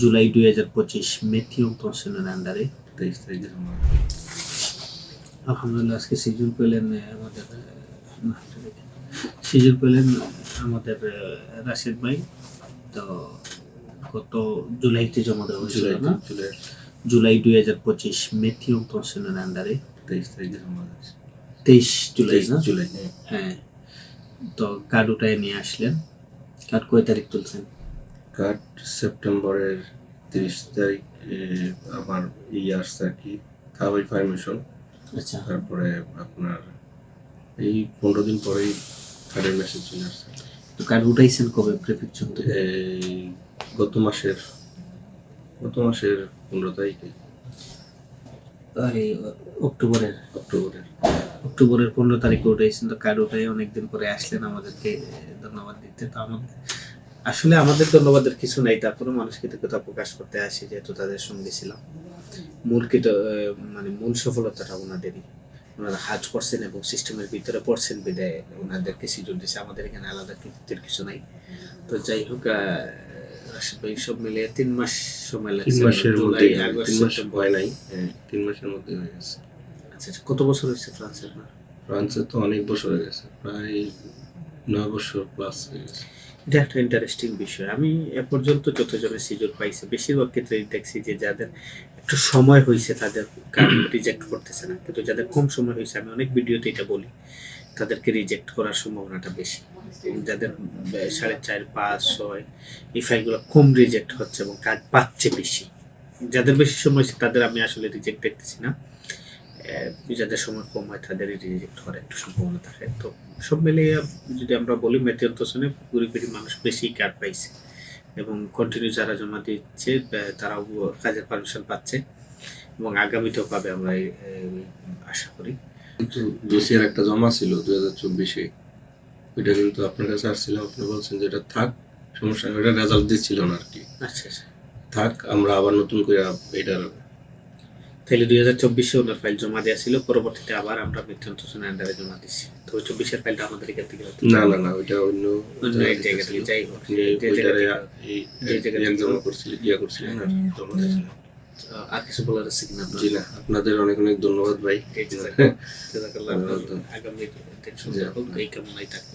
জুলাই দুই হাজার পঁচিশ মেথিউ তহসিলের আন্ডারে তেইশ তারিখে জমা আলহামদুলিল্লাহ আজকে সিজন পেলেন আমাদের। সিজন পেলেন আমাদের রাশেদ ভাই। তো গত জুলাইতে জমা দেওয়া হয়েছিল জুলাই না জুলাই। দুই হাজার পঁচিশ মেথিউ তহসিলের আন্ডারে তেইশ তারিখে জমা তেইশ জুলাই না? জুলাই হ্যাঁ। তো কার্ড উঠায় নিয়ে আসলেন। কার্ড কয় তারিখ তুলছেন? কার্ড সেপ্টেম্বরের তিরিশ তারিখ আমার ই আসছে আর কি ফার্মেশন আচ্ছা। তারপরে আপনার এই পনেরো দিন পরেই কার্ডের মেসেজ চলে আসছে। তো কার্ড উঠাইছেন কবে প্রেফেকশন থেকে এই গত মাসের গত মাসের পনেরো তারিখে। এই অক্টোবরের। অক্টোবরের। অক্টোবরের পনেরো তারিখে উঠেছেন তো কার্ড উঠে অনেকদিন পরে আসলেন আমাদেরকে ধন্যবাদ দিতে। তো আমাদের আসলে আমাদের ধন্যবাদের কিছু নাই তারপরে মানুষ কৃতজ্ঞতা প্রকাশ করতে আসি যেহেতু তাদের সঙ্গে ছিলাম। মূল কৃত মানে মূল সফলতাটা ওনাদেরই। ওনারা হাজ করছেন এবং সিস্টেমের ভিতরে পড়ছেন বিদায়। ওনাদেরকে সিজন দিয়েছে আমাদের এখানে আলাদা কৃতিত্বের কিছু নাই। তো যাই হোক রাশিদ সব মিলিয়ে তিন মাস সময় লাগছে। তিন মাসের মধ্যে তিন মাস। হয় নাই। হ্যাঁ, তিন মাসের মধ্যে হয়ে গেছে। আচ্ছা আচ্ছা, কত বছর হয়েছে ফ্রান্সের না ফ্রান্সে তো অনেক বছর হয়ে গেছে প্রায় নয় বছর প্লাস হয়ে গেছে। এটা একটা ইন্টারেস্টিং বিষয়। আমি এ পর্যন্ত যতজনের সিজন পাইছে, বেশিরভাগ ক্ষেত্রে দেখছি যে যাদের একটু সময় হয়েছে তাদের রিজেক্ট করতেছে না। কিন্তু যাদের কম সময় হয়েছে আমি অনেক ভিডিওতে এটা বলি, তাদেরকে রিজেক্ট করার সম্ভাবনাটা বেশি। যাদের সাড়ে চার, পাঁচ, ছয়, এই ফাইলগুলো কম রিজেক্ট হচ্ছে এবং কাজ পাচ্ছে বেশি। যাদের বেশি সময় হয়েছে তাদের আমি আসলে রিজেক্ট দেখতেছি না। যাদের সময় কম হয় তাদের রিজেক্ট হওয়ার একটু সম্ভাবনা থাকে। তো সব মিলিয়ে যদি আমরা বলি কুড়ি কোটি মানুষ বেশি কার্ড পাইছে এবং কন্টিনিউ যারা জমা দিচ্ছে তারাও কাজের পারমিশন পাচ্ছে এবং আগামীতেও পাবে আমরা আশা করি। কিন্তু দোষিয়ার একটা জমা ছিল দু হাজার চব্বিশে। ওইটা কিন্তু আপনার কাছে আসছিল আপনি বলছেন যে এটা থাক সমস্যা ওটা রেজাল্ট দিচ্ছিল না আর কি। আচ্ছা আচ্ছা। থাক আমরা আবার নতুন করে এটার তাহলে দুই হাজার চব্বিশে ওনার ফাইল জমা দেওয়া ছিল পরবর্তীতে আবার আমরা মেথিয়ন তোষণের আন্ডারে জমা দিচ্ছি তো ওই চব্বিশের ফাইলটা আমাদের এখান থেকে না না না ওইটা অন্য অন্য এক জায়গা থেকে যাই হোক। যে জায়গা জমা করছিলেন ইয়া করছিলেন আর জমা দিয়েছিলেন। আহ, আর কিছু বলার আছে কিনা জি না আপনাদের অনেক অনেক ধন্যবাদ ভাই। আগামী এই কামনাই থাকব